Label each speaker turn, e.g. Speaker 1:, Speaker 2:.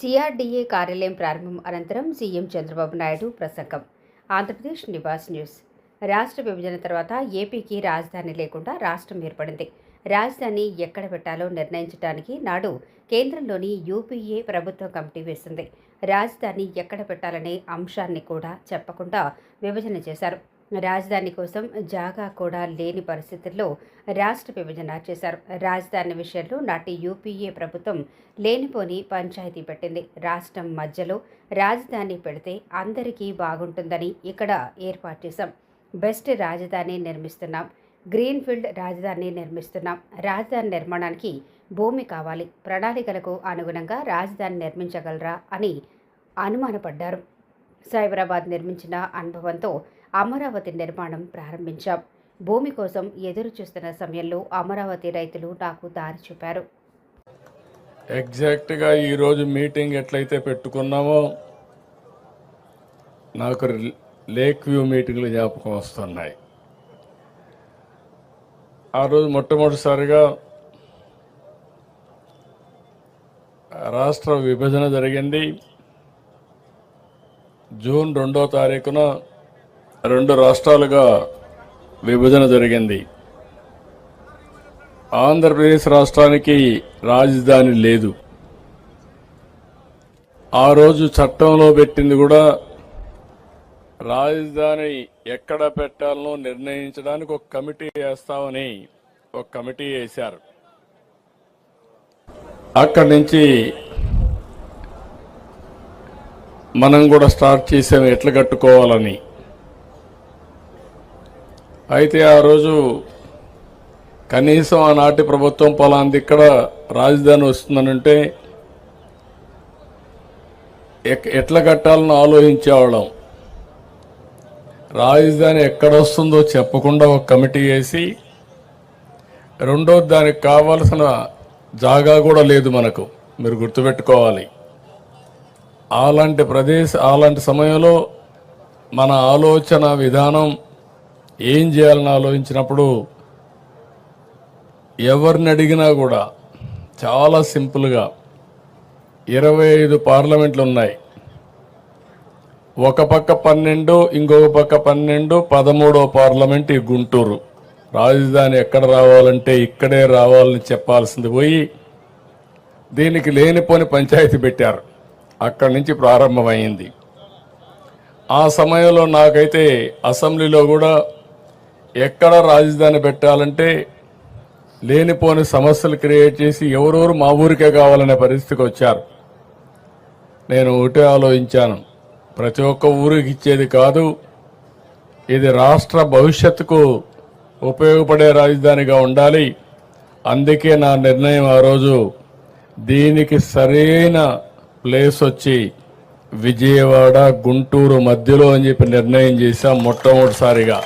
Speaker 1: CRDA కార్యాలయం ప్రారంభం అనంతరం సీఎం చంద్రబాబు నాయుడు ప్రసంగం. ఆంధ్రప్రదేశ్ నివాస్ న్యూస్. రాష్ట్ర విభజన తర్వాత ఏపీకి రాజధాని లేకుండా రాష్ట్రం ఏర్పడింది. రాజధాని ఎక్కడ పెట్టాలో నిర్ణయించడానికి నాడు కేంద్రంలోని యూపీఏ ప్రభుత్వ కమిటీ వేసింది. రాజధాని ఎక్కడ పెట్టాలనే అంశాన్ని కూడా చెప్పకుండా విభజన చేశారు. రాజధాని కోసం జాగా కూడా లేని పరిస్థితుల్లో రాష్ట్ర విభజన చేశారు. రాజధాని విషయంలో నాటి యూపీఏ ప్రభుత్వం లేనిపోని పంచాయతీ పెట్టింది. రాష్ట్రం మధ్యలో రాజధాని పెడితే అందరికీ బాగుంటుందని ఇక్కడ ఏర్పాటు చేశాం. బెస్ట్ రాజధాని నిర్మిస్తున్నాం. గ్రీన్ఫీల్డ్ రాజధాని నిర్మిస్తున్నాం. రాజధాని నిర్మాణానికి భూమి కావాలి. ప్రణాళికలకు అనుగుణంగా రాజధాని నిర్మించగలరా అని అనుమానపడ్డారు. సైబరాబాద్ నిర్మించిన అనుభవంతో అమరావతి నిర్మాణం ప్రారంభించాం. భూమి కోసం ఎదురు చూస్తున్న సమయంలో అమరావతి రైతులు నాకు దారి చూపారు.
Speaker 2: ఎగ్జాక్ట్గా ఈరోజు మీటింగ్ ఎట్లయితే పెట్టుకున్నామో నాకు లేక్ వ్యూ మీటింగ్లు జ్ఞాపకం వస్తున్నాయి. ఆ రోజు మొట్టమొదటిసారిగా రాష్ట్ర విభజన జరిగింది. జూన్ రెండో తారీఖున రెండు రాష్ట్రాలుగా విభజన జరిగింది. ఆంధ్రప్రదేశ్ రాష్ట్రానికి రాజధాని లేదు. ఆ రోజు చట్టంలో పెట్టింది కూడా రాజధాని ఎక్కడ పెట్టాలనో నిర్ణయించడానికి ఒక కమిటీ వేస్తామని ఒక కమిటీ వేశారు. అక్కడి నుంచి మనం కూడా స్టార్ట్ చేసాం ఎట్లా కట్టుకోవాలని. అయితే ఆ రోజు కనీసం ఆనాటి ప్రభుత్వం పలాంది ఇక్కడ రాజధాని వస్తుందనంటే ఎక్- ఎట్లా కట్టాలని ఆలోచించేవాళ్ళం. రాజధాని ఎక్కడ వస్తుందో చెప్పకుండా ఒక కమిటీ వేసి రెండోది దానికి కావాల్సిన జాగా కూడా లేదు మనకు మీరు గుర్తుపెట్టుకోవాలి. అలాంటి ప్రదేశ అలాంటి సమయంలో మన ఆలోచన విధానం ఏం చేయాలని ఆలోచించినప్పుడు ఎవరిని అడిగినా కూడా చాలా సింపుల్గా ఇరవై ఐదు పార్లమెంట్లు ఉన్నాయి. ఒక పక్క పన్నెండు ఇంకొక పక్క పన్నెండు పదమూడో పార్లమెంట్ ఈ గుంటూరు. రాజధాని ఎక్కడ రావాలంటే ఇక్కడే రావాలని చెప్పాల్సింది పోయి దీనికి లేనిపోని పంచాయతీ పెట్టారు. అక్కడి నుంచి ప్రారంభమైంది. ఆ సమయంలో నాకైతే అసెంబ్లీలో కూడా ఎక్కడ రాజధాని పెట్టాలంటే లేనిపోని సమస్యలు క్రియేట్ చేసి ఎవరెవరు మా ఊరికే కావాలనే పరిస్థితికి వచ్చారు. నేను ఒకటే ఆలోచించాను. ప్రతి ఒక్క ఊరికి ఇచ్చేది కాదు ఇది రాష్ట్ర భవిష్యత్తుకు ఉపయోగపడే రాజధానిగా ఉండాలి. అందుకే నా నిర్ణయం ఆ రోజు దీనికి సరైన ప్లేస్ వచ్చి విజయవాడ గుంటూరు మధ్యలో అని చెప్పి నిర్ణయం చేశాం మొట్టమొదటిసారిగా.